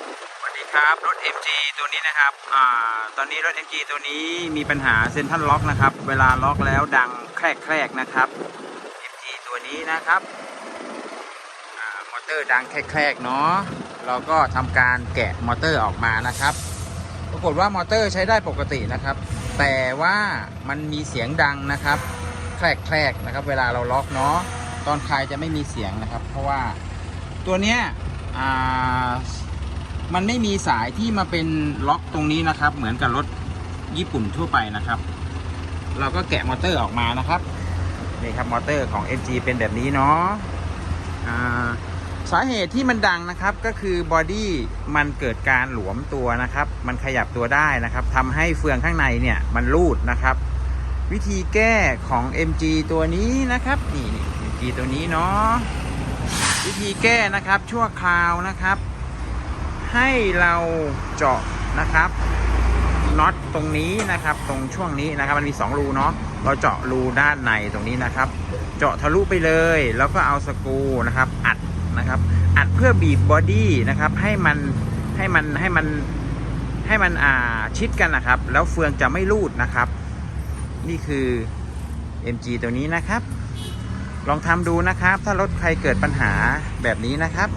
สวัสดีครับรถ MG ตัวนี้นะครับอ่าตอนนี้รถ MG ตัวนี้มีปัญหาเซ็นทรัลล็อกนะครับ เวลาล็อกแล้วดังแครกแครกนะครับ MG ตัวนี้นะครับอ่ามอเตอร์ดังแครกแครกเนาะเราก็ทำการแกะมอเตอร์ออกมานะครับ ปรากฏว่ามอเตอร์ใช้ได้ปกตินะครับ แต่ว่ามันมีเสียงดังนะครับ แครกแครกนะครับ เวลาเราล็อกเนาะตอนคลายจะไม่มีเสียงนะครับ เพราะว่าตัวเนี้ยอ่า มันไม่มีสายที่มาเป็นล็อกตรงนี้นะครับ เหมือนกับรถญี่ปุ่นทั่วไปนะครับ เราก็แกะมอเตอร์ออกมานะครับนี่ครับมอเตอร์ของ MG เป็นแบบนี้เนาะอ่าสาเหตุที่มันดังนะครับก็คือบอดี้มันเกิดการหลวมตัวนะครับ มันขยับตัวได้นะครับทำให้เฟืองข้างในเนี่ยมันรูดนะครับ วิธีแก้ของ MG ตัวนี้นะครับนี่นี่ MG ตัวนี้เนาะวิธีแก้นะครับชั่วคราวนะครับ ให้เราเจาะนะครับน็อตตรงนี้นะครับ ตรงช่วงนี้นะครับ มันมี 2 รูเนาะเราเจาะรูด้านในตรงนี้นะครับ เจาะทะลุไปเลย แล้วก็เอาสกรูนะครับ อัดนะครับ อัดเพื่อบีบบอดี้นะครับให้มันให้มันให้มันให้มันอ่าชิดกันนะครับ แล้วเฟืองจะไม่รูดนะครับ นี่คือ MG ตัวนี้นะครับ ลองทำดูนะครับ ถ้ารถใครเกิดปัญหาแบบนี้นะครับ